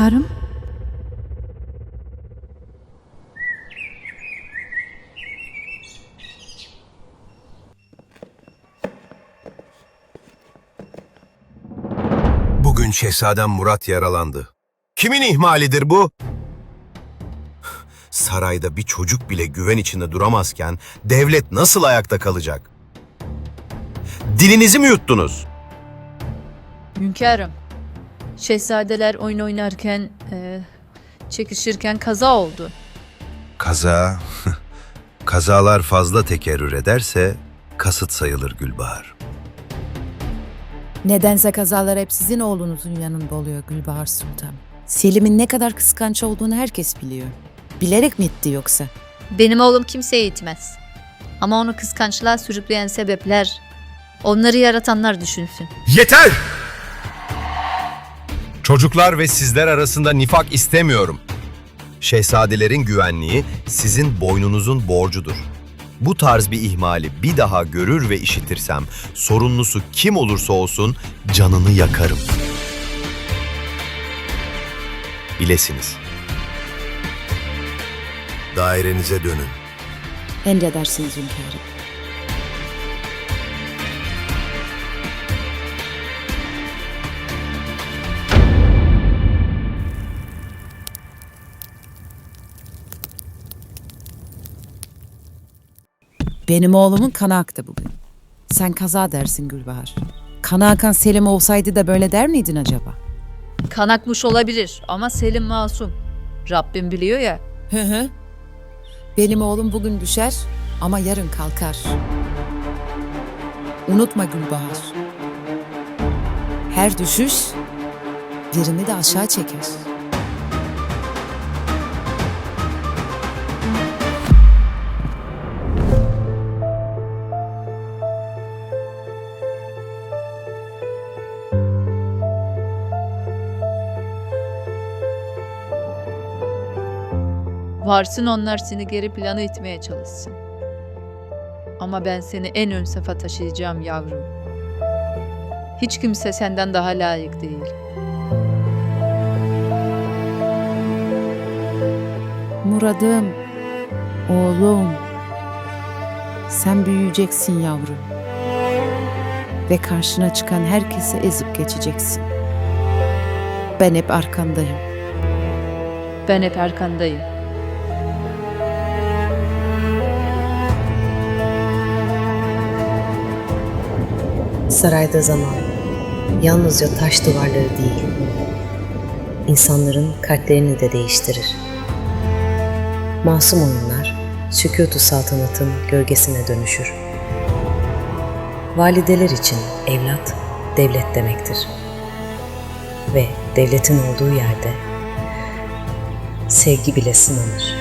Hünkârım. Bugün Şehzadem Murat yaralandı. Kimin ihmalidir bu? Sarayda bir çocuk bile güven içinde duramazken devlet nasıl ayakta kalacak? Dilinizi mi yuttunuz? Hünkârım. Şehzadeler oyun oynarken, e, çekişirken kaza oldu. Kaza, kazalar fazla tekerrür ederse kasıt sayılır Gülbahar. Nedense kazalar hep sizin oğlunuzun yanında oluyor Gülbahar Sultan. Selim'in ne kadar kıskanç olduğunu herkes biliyor. Bilerek mi etti yoksa? Benim oğlum kimseye itmez. Ama onu kıskançlığa sürükleyen sebepler, onları yaratanlar düşünsün. Yeter! Çocuklar ve sizler arasında nifak istemiyorum. Şehzadelerin güvenliği sizin boynunuzun borcudur. Bu tarz bir ihmali bir daha görür ve işitirsem sorumlusu kim olursa olsun canını yakarım. Bilesiniz. Dairenize dönün. Emredersiniz hünkârım. Benim oğlumun kanı aktı bugün. Sen kaza dersin Gülbahar. Kanı akan Selim olsaydı da böyle der miydin acaba? Kan akmış olabilir ama Selim masum. Rabbim biliyor ya. Hı hı. Benim oğlum bugün düşer ama yarın kalkar. Unutma Gülbahar. Her düşüş birini de aşağı çeker. Varsın onlar seni geri plana itmeye çalışsın. Ama ben seni en ön safa taşıyacağım yavrum. Hiç kimse senden daha layık değil. Muradım, oğlum. Sen büyüyeceksin yavrum. Ve karşına çıkan herkesi ezip geçeceksin. Ben hep arkandayım. Ben hep arkandayım. Sarayda zaman yalnızca taş duvarları değil, insanların kalplerini de değiştirir. Masum oyunlar, sükutu saltanatın gölgesine dönüşür. Valideler için evlat, devlet demektir. Ve devletin olduğu yerde sevgi bile sınanır.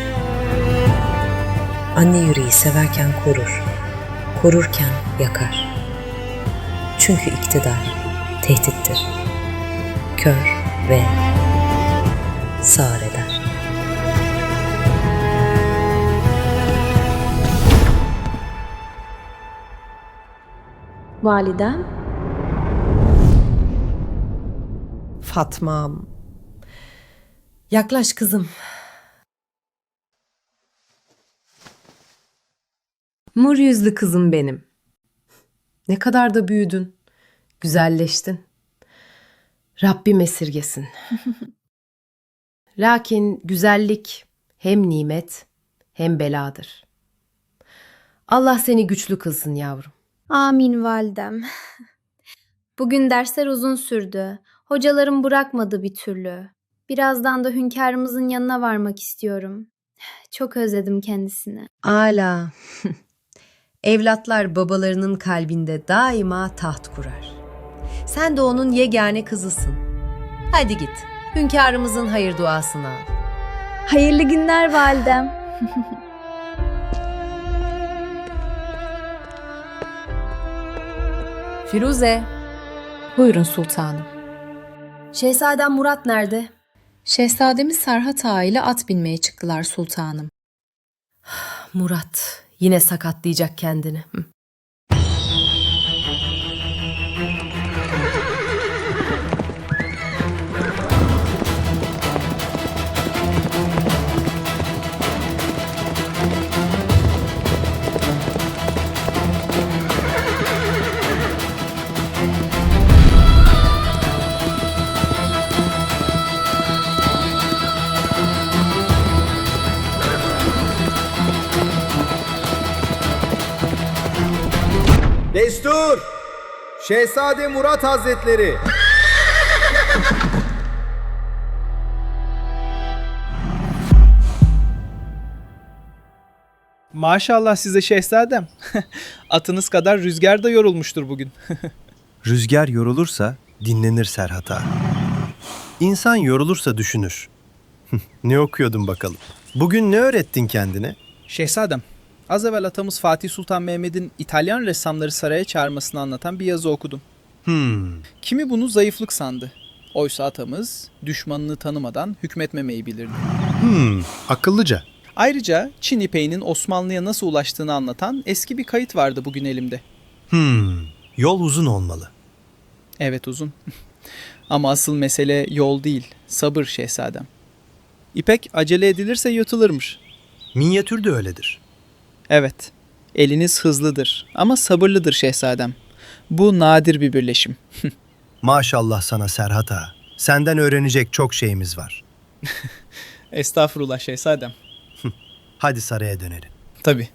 Anne yüreği severken korur, korurken yakar. Çünkü iktidar tehdittir. Kör ve sağır eder. Validem. Fatma'm. Yaklaş kızım. Mur yüzlü kızım benim. Ne kadar da büyüdün. Güzelleştin. Rabbim esirgesin. Lakin güzellik hem nimet hem beladır. Allah seni güçlü kılsın yavrum. Amin validem. Bugün dersler uzun sürdü. Hocalarım bırakmadı bir türlü. Birazdan da hünkârımızın yanına varmak istiyorum. Çok özledim kendisini. Ala. Evlatlar babalarının kalbinde daima taht kurar. Sen de onun yegane kızısın. Hadi git. Hünkârımızın hayır duasını al. Hayırlı günler validem. Firuze. Buyurun sultanım. Şehzadem Murat nerede? Şehzademiz Serhat Ağa ile at binmeye çıktılar sultanım. Murat. Yine sakatlayacak kendini. Hı. Destur! Şehzade Murat Hazretleri! Maşallah size şehzadem. Atınız kadar rüzgar da yorulmuştur bugün. Rüzgar yorulursa dinlenir Serhat ağa. İnsan yorulursa düşünür. ne okuyordun bakalım? Bugün ne öğrettin kendine? Şehzadem, az evvel atamız Fatih Sultan Mehmet'in İtalyan ressamları saraya çağırmasını anlatan bir yazı okudum. Hmm, Kimi bunu zayıflık sandı. Oysa atamız düşmanını tanımadan hükmetmemeyi bilirdi. hmm, akıllıca. Ayrıca Çin ipeğinin Osmanlı'ya nasıl ulaştığını anlatan eski bir kayıt vardı bugün elimde. Hmm, yol uzun olmalı. Evet uzun. Ama asıl mesele yol değil, sabır şehzadem. İpek acele edilirse yutulurmuş. Minyatür de öyledir. Evet, eliniz hızlıdır ama sabırlıdır şehzadem. Bu nadir bir birleşim. Maşallah sana Serhat ağa. Senden öğrenecek çok şeyimiz var. Estağfurullah şehzadem. Hadi saraya dönelim. Tabii.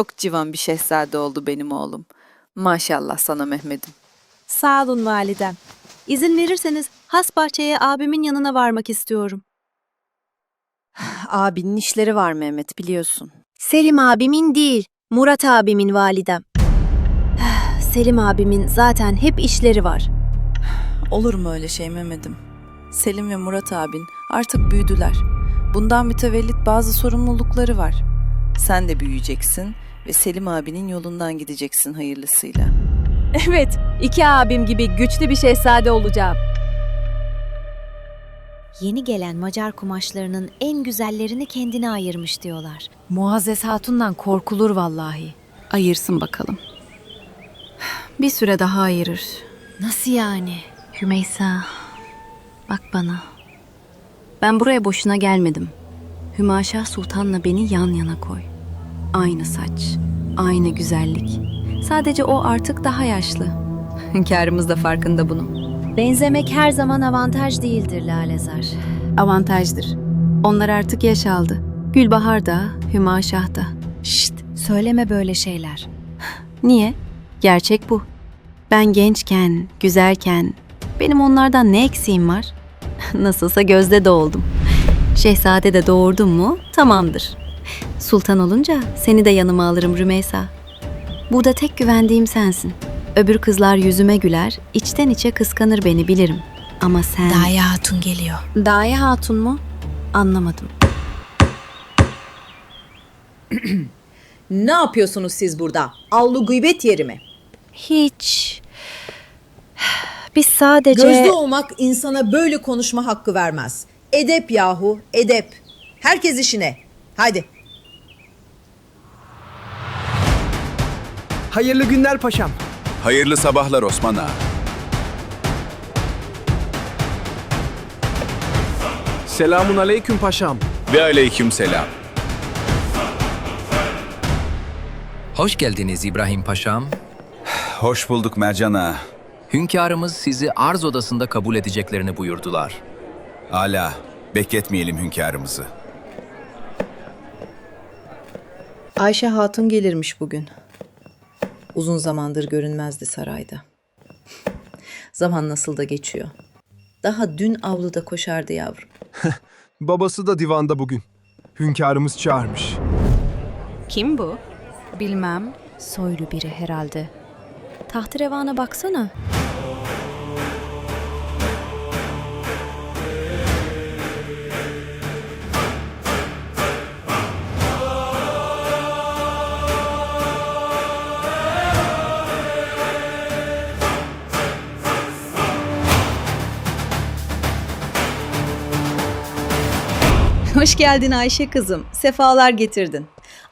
Çok civan bir şehzade oldu benim oğlum. Maşallah sana Mehmet'im. Sağ olun validem. İzin verirseniz has bahçeye abimin yanına varmak istiyorum. Abinin işleri var Mehmet biliyorsun. Selim abimin değil, Murat abimin validem. Selim abimin zaten hep işleri var. Olur mu öyle şey Mehmet'im? Selim ve Murat abin artık büyüdüler. Bundan mütevellit bazı sorumlulukları var. Sen de büyüyeceksin ve Selim abinin yolundan gideceksin hayırlısıyla. Evet, iki abim gibi güçlü bir şehzade olacağım. Yeni gelen Macar kumaşlarının en güzellerini kendine ayırmış diyorlar. Muazzez Hatun'dan korkulur vallahi. Ayırsın bakalım. Bir süre daha ayırır. Nasıl yani? Hümeysa, bak bana. Ben buraya boşuna gelmedim. Hümaşah Sultan'la beni yan yana koy. Aynı saç, aynı güzellik. Sadece o artık daha yaşlı. Hünkârımız da farkında bunun. Benzemek her zaman avantaj değildir Lalezar. Avantajdır. Onlar artık yaş aldı. Gülbahar da, Hümaşah da. Şşt, söyleme böyle şeyler. Niye? Gerçek bu. Ben gençken, güzelken benim onlardan ne eksiğim var? Nasılsa gözde doğuldum. Şehzade de doğurdum mu tamamdır. Sultan olunca seni de yanıma alırım Rümeysa. Burada tek güvendiğim sensin. Öbür kızlar yüzüme güler, içten içe kıskanır beni bilirim. Ama sen... Daya Hatun geliyor. Daye Hatun mu? Anlamadım. Ne yapıyorsunuz siz burada? Avlu gıybet yeri mi? Hiç. Biz sadece... Gözde olmak insana böyle konuşma hakkı vermez. Edep yahu, edep. Herkes işine. Haydi. Hayırlı günler paşam. Hayırlı sabahlar Osman Ağa. Selamun aleyküm paşam. Ve aleyküm selam. Hoş geldiniz İbrahim Paşam. Hoş bulduk Mercan Ağa. Hünkârımız sizi arz odasında kabul edeceklerini buyurdular. Ala, bekletmeyelim hünkârımızı. Ayşe Hatun gelirmiş bugün. Uzun zamandır görünmezdi sarayda. Zaman nasıl da geçiyor. Daha dün avluda koşardı yavrum. Babası da divanda bugün. Hünkârımız çağırmış. Kim bu? Bilmem. Soylu biri herhalde. Tahterevana baksana. Hoş geldin Ayşe kızım. Sefalar getirdin.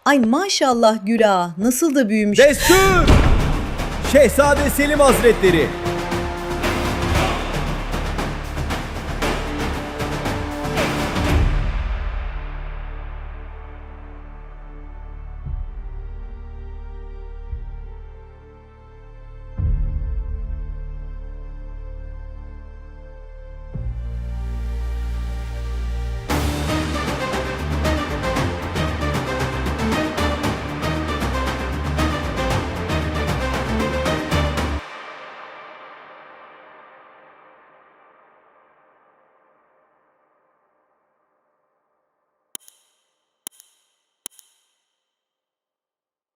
Ay maşallah Güla nasıl da büyümüş. Destur! Şehzade Selim Hazretleri!